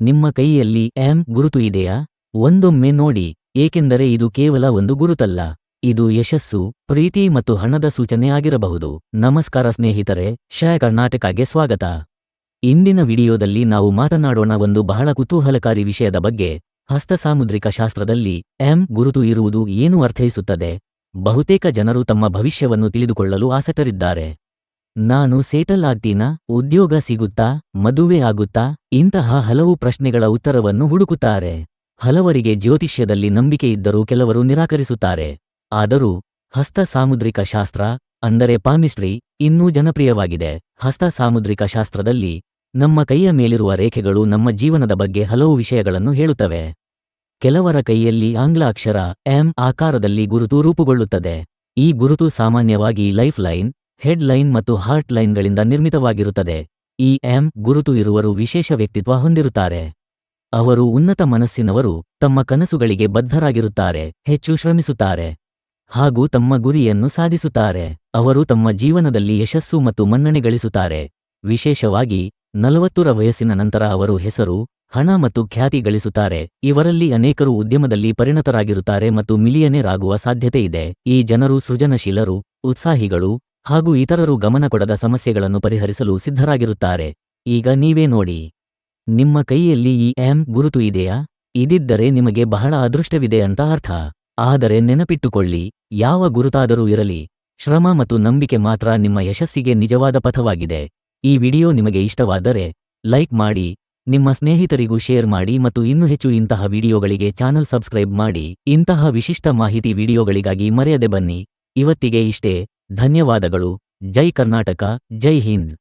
ನಿಮ್ಮ ಕೈಯಲ್ಲಿ ಎಂ ಗುರುತು ಇದೆಯಾ? ಒಂದೊಮ್ಮೆ ನೋಡಿ, ಏಕೆಂದರೆ ಇದು ಕೇವಲ ಒಂದು ಗುರುತಲ್ಲ. ಇದು ಯಶಸ್ಸು, ಪ್ರೀತಿ ಮತ್ತು ಹಣದ ಸೂಚನೆ ಆಗಿರಬಹುದು. ನಮಸ್ಕಾರ ಸ್ನೇಹಿತರೆ ಶಯ ಕರ್ನಾಟಕಗೆ ಸ್ವಾಗತ. ಇಂದಿನ ವಿಡಿಯೋದಲ್ಲಿ ನಾವು ಮಾತನಾಡೋಣ ಒಂದು ಬಹಳ ಕುತೂಹಲಕಾರಿ ವಿಷಯದ ಬಗ್ಗೆ. ಹಸ್ತಸಾಮುದ್ರಿಕ ಶಾಸ್ತ್ರದಲ್ಲಿ ಎಂ ಗುರುತು ಇರುವುದು ಏನು ಅರ್ಥೈಸುತ್ತದೆ? ಬಹುತೇಕ ಜನರು ತಮ್ಮ ಭವಿಷ್ಯವನ್ನು ತಿಳಿದುಕೊಳ್ಳಲು ಆಸಕ್ತರಿದ್ದಾರೆ. ನಾನು ಸೇಟಲ್ ಆಗ್ತೀನಾ? ಉದ್ಯೋಗ ಸಿಗುತ್ತಾ? ಮದುವೆ ಆಗುತ್ತಾ? ಇಂತಹ ಹಲವು ಪ್ರಶ್ನೆಗಳ ಉತ್ತರವನ್ನು ಹುಡುಕುತ್ತಾರೆ. ಹಲವರಿಗೆ ಜ್ಯೋತಿಷ್ಯದಲ್ಲಿ ನಂಬಿಕೆ ಇದ್ದರೂ ಕೆಲವರು ನಿರಾಕರಿಸುತ್ತಾರೆ. ಆದರೂ, ಹಸ್ತ ಸಾಮುದ್ರಿಕ ಶಾಸ್ತ್ರ, ಅಂದರೆ ಪಾಮಿಸ್ಟ್ರಿ, ಇನ್ನೂ ಜನಪ್ರಿಯವಾಗಿದೆ. ಹಸ್ತ ಸಾಮುದ್ರಿಕ ಶಾಸ್ತ್ರದಲ್ಲಿ, ನಮ್ಮ ಕೈಯ ಮೇಲಿರುವ ರೇಖೆಗಳು ನಮ್ಮ ಜೀವನದ ಬಗ್ಗೆ ಹಲವು ವಿಷಯಗಳನ್ನು ಹೇಳುತ್ತವೆ. ಕೆಲವರ ಕೈಯಲ್ಲಿ ಆಂಗ್ಲ ಅಕ್ಷರ ಎಂ, ಆಕಾರದಲ್ಲಿ ಗುರುತು ರೂಪುಗೊಳ್ಳುತ್ತದೆ. ಈ ಗುರುತು ಸಾಮಾನ್ಯವಾಗಿ life line head line heart heart ಲೈನ್ಗಳಿಂದ ನಿರ್ಮಿತವಾಗಿರುತ್ತದೆ. ಈ ಎಂ ಗುರುತು ಇರುವರು ವಿಶೇಷ ವ್ಯಕ್ತಿತ್ವ ಹೊಂದಿರುತ್ತಾರೆ. ಅವರು ಉನ್ನತ ಮನಸ್ಸಿನವರು, ತಮ್ಮ ಕನಸುಗಳಿಗೆ ಬದ್ಧರಾಗಿರುತ್ತಾರೆ, ಹೆಚ್ಚು ಶ್ರಮಿಸುತ್ತಾರೆ, ಹಾಗೂ ತಮ್ಮ ಗುರಿಯನ್ನು ಸಾಧಿಸುತ್ತಾರೆ. ಅವರು ತಮ್ಮ ಜೀವನದಲ್ಲಿ ಯಶಸ್ಸು ಮತ್ತು ಮನ್ನಣೆ ಗಳಿಸುತ್ತಾರೆ. ವಿಶೇಷವಾಗಿ, ನಲವತ್ತರ ವಯಸ್ಸಿನ ನಂತರ ಅವರು ಹೆಸರು, ಹಣ ಮತ್ತು ಖ್ಯಾತಿ ಗಳಿಸುತ್ತಾರೆ. ಇವರಲ್ಲಿ ಅನೇಕರು ಉದ್ಯಮದಲ್ಲಿ ಪರಿಣತರಾಗಿರುತ್ತಾರೆ ಮತ್ತು ಮಿಲಿಯನೇರ್ ಆಗುವ ಸಾಧ್ಯತೆ ಇದೆ. ಈ ಜನರು ಸೃಜನಶೀಲರು, ಉತ್ಸಾಹಿಗಳು ಹಾಗೂ ಇತರರು ಗಮನ ಕೊಡದ ಸಮಸ್ಯೆಗಳನ್ನು ಪರಿಹರಿಸಲು ಸಿದ್ಧರಾಗಿರುತ್ತಾರೆ. ಈಗ ನೀವೇ ನೋಡಿ. ನಿಮ್ಮ ಕೈಯಲ್ಲಿ ಈ ಎಂ ಗುರುತು ಇದೆಯಾ? ಇದಿದ್ದರೆ ನಿಮಗೆ ಬಹಳ ಅದೃಷ್ಟವಿದೆ ಅಂತ ಅರ್ಥ. ಆದರೆ ನೆನಪಿಟ್ಟುಕೊಳ್ಳಿ, ಯಾವ ಗುರುತಾದರೂ ಇರಲಿ, ಶ್ರಮ ಮತ್ತು ನಂಬಿಕೆ ಮಾತ್ರ ನಿಮ್ಮ ಯಶಸ್ಸಿಗೆ ನಿಜವಾದ ಪಥವಾಗಿದೆ. ಈ ವಿಡಿಯೋ ನಿಮಗೆ ಇಷ್ಟವಾದರೆ, ಲೈಕ್ ಮಾಡಿ, ನಿಮ್ಮ ಸ್ನೇಹಿತರಿಗೂ ಶೇರ್ ಮಾಡಿ ಮತ್ತು ಇನ್ನೂ ಹೆಚ್ಚು ಇಂತಹ ವಿಡಿಯೋಗಳಿಗೆ ಚಾನಲ್ ಸಬ್ಸ್ಕ್ರೈಬ್ ಮಾಡಿ. ಇಂತಹ ವಿಶಿಷ್ಟ ಮಾಹಿತಿ ವಿಡಿಯೋಗಳಿಗಾಗಿ ಮರೆಯದೆ ಬನ್ನಿ. ಇವತ್ತಿಗೆ ಇಷ್ಟೇ. ಧನ್ಯವಾದಗಳು. ಜೈ ಕರ್ನಾಟಕ ಜೈ ಹಿಂದ್.